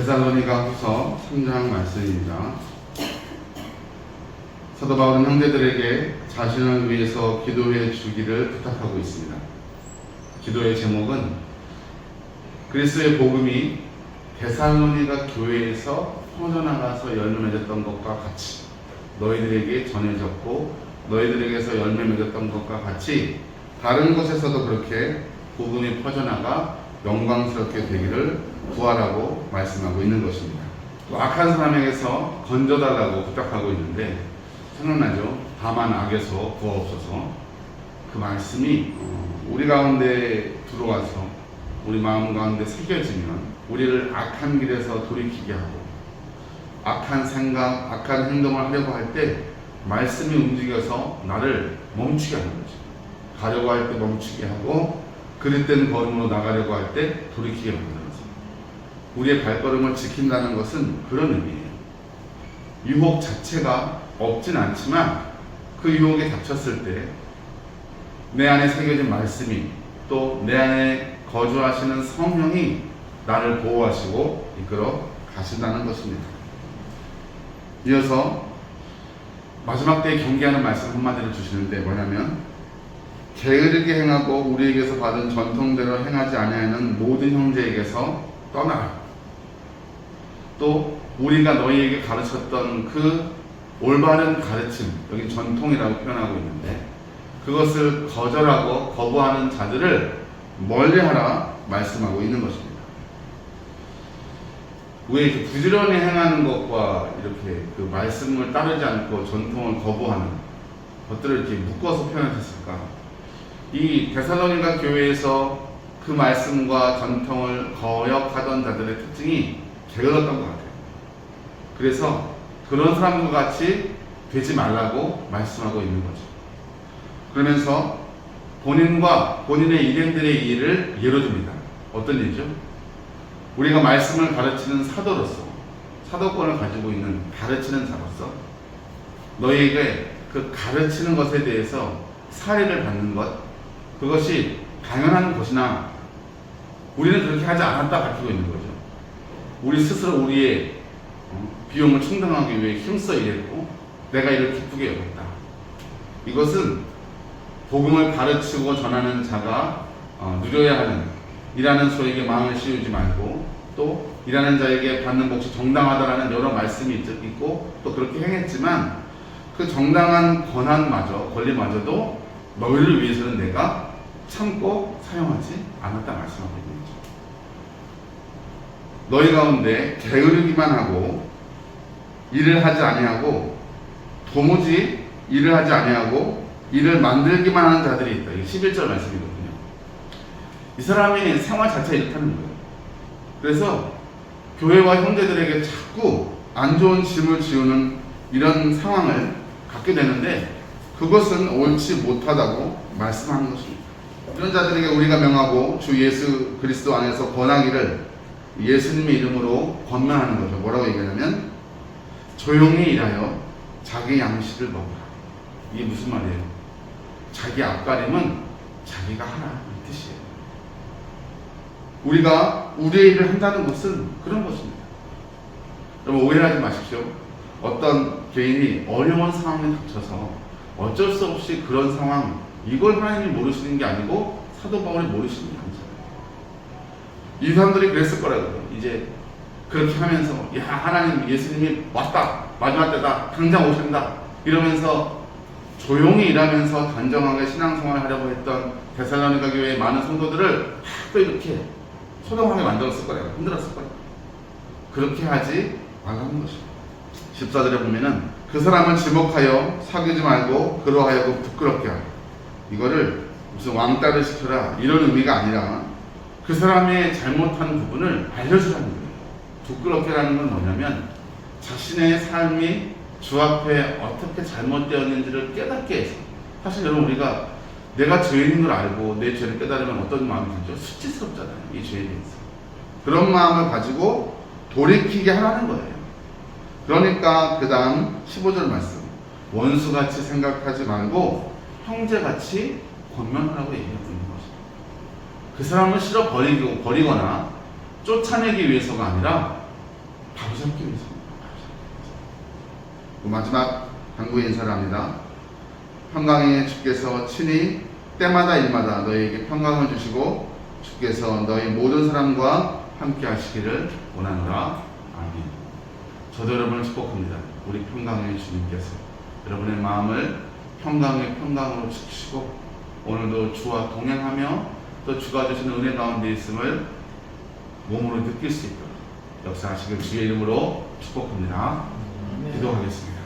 데살로니가 후서 3장 말씀입니다. 사도 바울은 형제들에게 자신을 위해서 기도해 주기를 부탁하고 있습니다. 기도의 제목은 그리스도의 복음이 데살로니가 교회에서 퍼져나가서 열매 맺었던 것과 같이 너희들에게 전해졌고 너희들에게서 열매 맺었던 것과 같이 다른 곳에서도 그렇게 복음이 퍼져나가 영광스럽게 되기를 구하라고 말씀하고 있는 것입니다. 또 악한 사람에게서 건져달라고 부탁하고 있는데 생각나죠? 다만 악에서 구하옵소서 그 말씀이 어, 우리 가운데 들어와서 우리 마음 가운데 새겨지면 우리를 악한 길에서 돌이키게 하고 악한 생각, 악한 행동을 하려고 할 때 말씀이 움직여서 나를 멈추게 하는 거죠. 가려고 할 때 멈추게 하고 그릇된 걸음으로 나가려고 할 때 돌이키게 거죠. 우리의 발걸음을 지킨다는 것은 그런 의미예요. 유혹 자체가 없진 않지만 그 유혹에 닥쳤을 때 내 안에 새겨진 말씀이 또 내 안에 거주하시는 성령이 나를 보호하시고 이끌어 가신다는 것입니다. 이어서 마지막 때에 경계하는 말씀 한마디를 주시는데 뭐냐면 게으르게 행하고 우리에게서 받은 전통대로 행하지 아니하는 모든 형제에게서 떠나라. 또 우리가 너희에게 가르쳤던 그 올바른 가르침, 여기 전통이라고 표현하고 있는데 그것을 거절하고 거부하는 자들을 멀리하라 말씀하고 있는 것입니다. 왜 이렇게 부지런히 행하는 것과 이렇게 그 말씀을 따르지 않고 전통을 거부하는 것들을 이렇게 묶어서 표현했을까? 이 데살로니가 교회에서 그 말씀과 전통을 거역하던 자들의 특징이 게을렀던 것 같아요. 그래서 그런 사람과 같이 되지 말라고 말씀하고 있는 거죠. 그러면서 본인과 본인의 일행들의 일을 예로 듭니다. 어떤 일이죠? 우리가 말씀을 가르치는 사도로서 사도권을 가지고 있는 가르치는 자로서 너희에게 그 가르치는 것에 대해서 사례를 받는 것 그것이 당연한 것이나 우리는 그렇게 하지 않았다 밝히고 있는 거죠. 우리 스스로 우리의 어, 비용을 충당하기 위해 힘써 일했고 내가 이를 기쁘게 여겼다. 이것은 복음을 가르치고 전하는 자가 어, 누려야 하는 일하는 소에게 마음을 씌우지 말고 또 일하는 자에게 받는 몫이 정당하다라는 여러 말씀이 있- 있고 또 그렇게 행했지만 그 정당한 권한마저 권리마저도 너희를 위해서는 내가 참고 사용하지 않았다 말씀하고 있는 거죠. 너희 가운데 게으르기만 하고 일을 하지 아니하고 도무지 일을 하지 아니하고 일을 만들기만 하는 자들이 있다. 이게 11절 말씀이거든요. 이 사람이 생활 자체가 이렇다는 거예요. 그래서 교회와 형제들에게 자꾸 안 좋은 짐을 지우는 이런 상황을 갖게 되는데 그것은 옳지 못하다고 말씀하는 것입니다. 이런 자들에게 우리가 명하고 주 예수 그리스도 안에서 권하기를 예수님의 이름으로 권면하는 거죠. 뭐라고 얘기하냐면 조용히 일하여 자기 양식을 먹으라. 이게 무슨 말이에요? 자기 앞가림은 자기가 하라 이 뜻이에요. 우리가 우리의 일을 한다는 것은 그런 것입니다. 여러분 오해하지 마십시오. 어떤 개인이 어려운 상황에 닥쳐서 어쩔 수 없이 그런 상황 이걸 하나님이 모르시는 게 아니고 사도 바울이 모르시는 게 아니잖아요. 이 사람들이 그랬을 거라고요. 이제 그렇게 하면서 야 하나님 예수님이 왔다 마지막 때다 당장 오신다 이러면서 조용히 일하면서 단정하게 신앙생활을 하려고 했던 데살로니가 교회의 많은 성도들을 또 이렇게 소동하게 만들었을 거예요. 흔들었을 거예요. 그렇게 하지 말라는 것입니다. 14절에 보면은 그 사람을 지목하여 사귀지 말고 그러하여 부끄럽게 하라. 이거를 무슨 왕따를 시켜라 이런 의미가 아니라 그 사람의 잘못한 부분을 알려주라는 거예요. 부끄럽게라는 건 뭐냐면 자신의 삶이 주 앞에 어떻게 잘못되었는지를 깨닫게 해서 사실 여러분 우리가 내가 죄인인 걸 알고 내 죄를 깨달으면 어떤 마음이 들죠? 수치스럽잖아요. 이 죄에 대해서. 그런 마음을 가지고 돌이키게 하라는 거예요. 그러니까 그 다음 15절 말씀. 원수같이 생각하지 말고 형제같이 권면하라고 얘기하고 있는 것입니다. 그 사람을 싫어 버리고, 버리거나 쫓아내기 위해서가 아니라 가부잡기 위해서. 마지막 당부 인사를 합니다. 평강의 주께서 친히 때마다 일마다 너희에게 평강을 주시고 주께서 너희 모든 사람과 함께 하시기를 원하노라. 아멘. 저도 여러분을 축복합니다. 우리 평강의 주님께서 여러분의 마음을 평강의 평강으로 지키시고 오늘도 주와 동행하며 또 주가 주시는 은혜 가운데 있음을 몸으로 느낄 수 있도록 역사하시길 주의 이름으로 축복합니다. 기도하겠습니다.